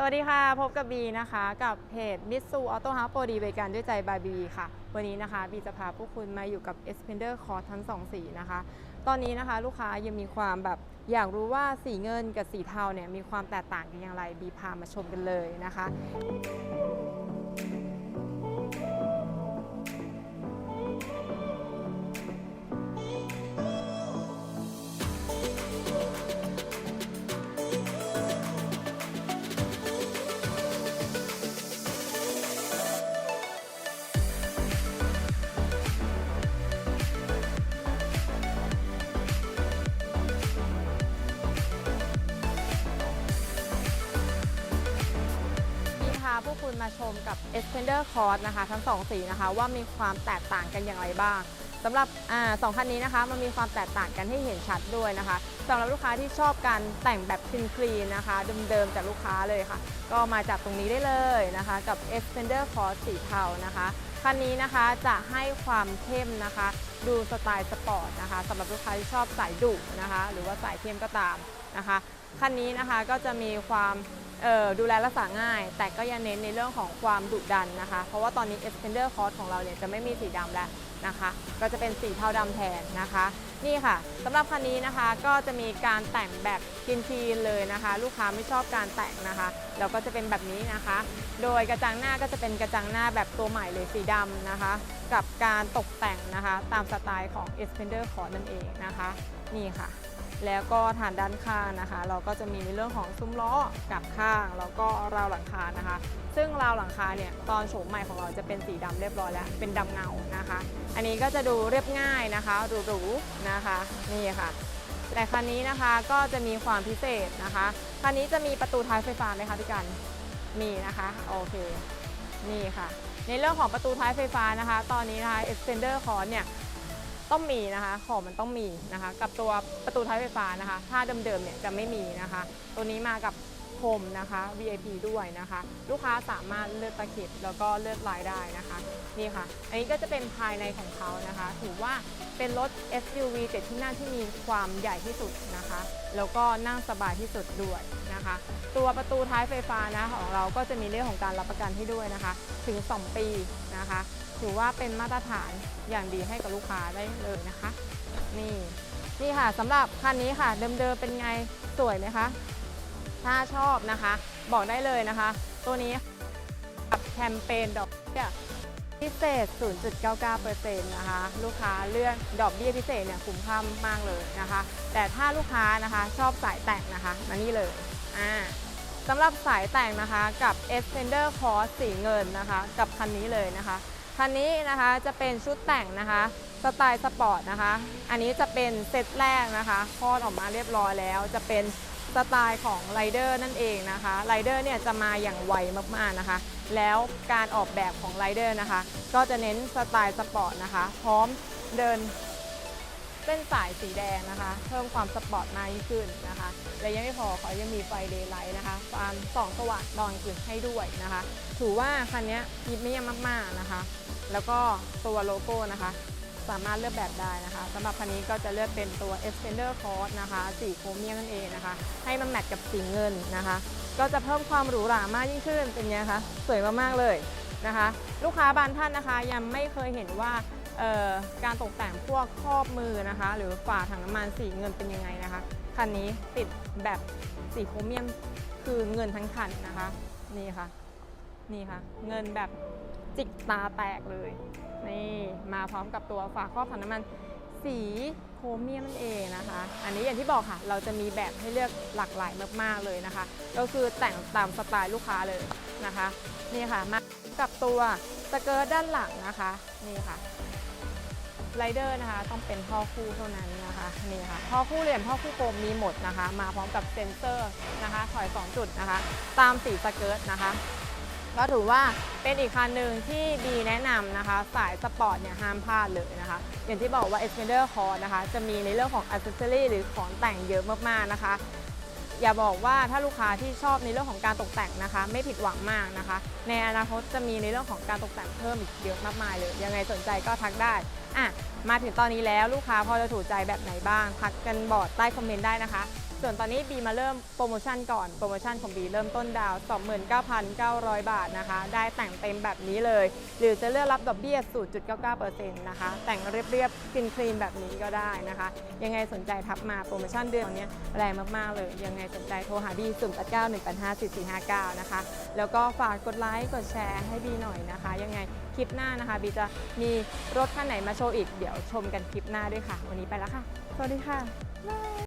สวัสดีค่ะ พบกับบีนะคะกับเพจมิสซูออโต้ฮาร์โปรดีบริการด้วยใจบายบีค่ะ วันนี้นะคะบีจะพาพวกคุณมาอยู่กับ e x p e n d e r c o r ทั้ง 2 สีนะคะ ตอนนี้นะคะลูกค้ายังมีความแบบอยากรู้ว่าสีเงินกับสีเทาเนี่ยมีความแตกต่างกันอย่างไรบีพามาชมกันเลยนะคะ คุณมาชมกับ e x p e n d e r c o r s นะคะ ทั้ง 2 สีนะคะ ว่ามีความแตกต่างกันอย่างไรบ้างสำหรับอสองคันนี้นะคะ มันมีความแตกต่างกันให้เห็นชัดด้วยนะคะสำหรับลูกค้าที่ชอบการแต่งแบบคลีนคลีนนะคะเดิมๆจากลูกค้าเลยค่ะ ก็มาจากตรงนี้ได้เลยนะคะ กับ e x p e n d e r c o r s สีเทานะคะคันนี้นะคะจะให้ความเข้มนะคะ ดูสไตล์สปอร์ตนะคะสำหรับลูกค้าที่ชอบสายดุนะคะ หรือว่าสายเข้มก็ตามนะคะคันนี้นะคะก็จะมีความ ดูแลรักษาง่าย แต่ก็ยังเน้นในเรื่องของความดุดันนะคะ เพราะว่าตอนนี้ Extender Cross ของเราเนี่ยจะไม่มีสีดำแล้วนะคะ ก็จะเป็นสีเทาดำแทนนะคะ นี่ค่ะสำหรับคันนี้นะคะก็จะมีการแต่งแบบกินทีนเลยนะคะ ลูกค้าไม่ชอบการแต่งนะคะแล้วก็จะเป็นแบบนี้นะคะ โดยกระจังหน้าก็จะเป็นกระจังหน้าแบบตัวใหม่เลยสีดำนะคะ กับการตกแต่งนะคะ ตามสไตล์ของ Extender Cross นั่นเองนะคะ นี่ค่ะ แล้วก็ฐานด้านข้างนะคะ เราก็จะมีในเรื่องของซุ้มล้อกับข้างแล้วก็ราวหลังคานะคะ ซึ่งราวหลังคาเนี่ยตอนโฉมใหม่ของเราจะเป็นสีดำเรียบร้อยแล้วเป็นดำเงานะคะ อันนี้ก็จะดูเรียบง่ายนะคะหรูๆนะคะนี่ค่ะแต่คันนี้นะคะก็จะมีความพิเศษนะคะคันนี้จะมีประตูท้ายไฟฟ้าไหมคะพี่กันมีนะคะโอเคนี่ค่ะ ในเรื่องของประตูท้ายไฟฟ้านะคะ ตอนนี้นะคะ extender c o r เนี่ย ต้องมีนะคะของมันต้องมีนะคะ กับตัวประตูท้ายไฟฟ้านะคะ ถ้าเดิมๆเนี่ยจะไม่มีนะคะ ตัวนี้มากับพรมนะคะ VIP ด้วยนะคะ ลูกค้าสามารถเลือกตะเข็บแล้วก็เลือกลายได้นะคะ นี่ค่ะ อันนี้ก็จะเป็นภายในของเขานะคะ ถือว่าเป็นรถ SUV เจ็ดที่นั่งที่มีความใหญ่ที่สุดนะคะ แล้วก็นั่งสบายที่สุดด้วยนะคะ ตัวประตูท้ายไฟฟ้านะของเราก็จะมีเรื่องของการรับประกันให้ด้วยนะคะ ถึง 2 ปีนะคะ ถือว่าเป็นมาตรฐานอย่างดีให้กับลูกค้าได้เลยนะคะ นี่นี่ค่ะสำหรับคันนี้ค่ะ เดิมๆเป็นไงสวยไหมคะ ถ้าชอบนะคะ บอกได้เลยนะคะ ตัวนี้กับแคมเปญดอกเบี้ยพิเศษ 0.99%นะคะ ลูกค้าเลือกดอกเบี้ยพิเศษเนี่ยคุ้มค่ามากเลยนะคะ แต่ถ้าลูกค้านะคะชอบสายแต่งนะคะมานี่เลยอ่าสำหรับสายแต่งนะคะกับ Extender Cross สีเงินนะคะ กับคันนี้เลยนะคะ คันนี้นะคะจะเป็นชุดแต่งนะคะสไตล์สปอร์ตนะคะ อันนี้จะเป็นเซตแรกนะคะคลอดออกมาเรียบร้อยแล้ว จะเป็นสไตล์ของไรเดอร์นั่นเองนะคะไรเดอร์เนี่ยจะมาอย่างไวมากๆนะคะ แล้วการออกแบบของไรเดอร์นะคะ ก็จะเน้นสไตล์สปอร์ตนะคะ พร้อมเดิน เส้นสายสีแดงนะคะ เพิ่มความสปอร์ตมากยิ่งขึ้นนะคะ และยังไม่พอเขายังมีไฟเดย์ไลท์นะคะ ความส่องสว่างตอนกลางคืนให้ด้วยนะคะ ถือว่าคันนี้พรีเมียมมากๆนะคะ แล้วก็ตัวโลโก้นะคะ สามารถเลือกแบบได้นะคะสำหรับคันนี้ก็จะเลือกเป็นตัว Extender Cross นะคะสีโครเมียมนั่นเองนะคะ ให้มันแมทกับสีเงินนะคะ ก็จะเพิ่มความหรูหรามากยิ่งขึ้นเป็นไงคะสวยมากๆเลยนะคะ ลูกค้าบางท่านนะคะยังไม่เคยเห็นว่า การตกแต่งพวกครอบมือนะคะ หรือฝาถังน้ำมันสีเงินเป็นยังไงนะคะ คันนี้ติดแบบสีโครเมียมคือเงินทั้งคันนะคะ นี่ค่ะ นี่ค่ะ เงินแบบจิกตาแตกเลย นี่มาพร้อมกับตัวฝาครอบถังน้ำมันสีโครเมียมนั่นเองนะคะ อันนี้อย่างที่บอกค่ะ เราจะมีแบบให้เลือกหลากหลายมาก ๆ เลยนะคะ ก็คือแต่งตามสไตล์ลูกค้าเลยนะคะ นี่ค่ะ มากับตัวสเกิร์ตด้านหลังนะคะ นี่ค่ะ ไรเดอร์นะคะ ต้องเป็นท่อคู่เท่านั้นนะคะนี่ค่ะท่อคู่เหลี่ยมท่อคู่กลมมีหมดนะคะ มาพร้อมกับเซ็นเซอร์นะคะถอย 2 จุดนะคะ ตามสีสเกิร์ตนะคะก็ถือว่าเป็นอีกคันหนึ่งที่ดีแนะนำนะคะ สายสปอร์ตเนี่ยห้ามพลาดเลยนะคะ อย่างที่บอกว่า Extender Core นะคะ จะมีในเรื่องของอ c เซสซอรีหรือของแต่งเยอะมากๆนะคะ อย่าบอกว่าถ้าลูกค้าที่ชอบในเรื่องของการตกแต่งนะคะ ไม่ผิดหวังมากนะคะ ในอนาคตจะมีในเรื่องของการตกแต่งเพิ่มอีกเยอะมากมายเลย ยังไงสนใจก็ทักได้ อะมาถึงตอนนี้แล้วลูกค้าพอจะถูกใจแบบไหนบ้าง พักกันบอร์ดใต้คอมเมนต์ได้นะคะ ส่วนตอนนี้บีมาเริ่มโปรโมชั่นก่อนโปรโมชั่นของบีเริ่มต้นดาวน์29,900 บาทนะคะ ได้แต่งเต็มแบบนี้เลย หรือจะเลือกรับดอกเบี้ย 0.99%นะคะ แต่งเรียบๆคลีนคลีนๆแบบนี้ก็ได้นะคะ ยังไงสนใจทักมาโปรโมชั่นเดือนนี้แรงมากๆเลย ยังไงสนใจโทรหาบี089-185-4459 นะคะ แล้วก็ฝากกดไลค์กดแชร์ให้บีหน่อยนะคะ ยังไงคลิปหน้านะคะบีจะมีรถคันไหนมาโชว์อีกเดี๋ยวชมกันคลิปหน้าด้วยค่ะ วันนี้ไปแล้วค่ะ สวัสดีค่ะ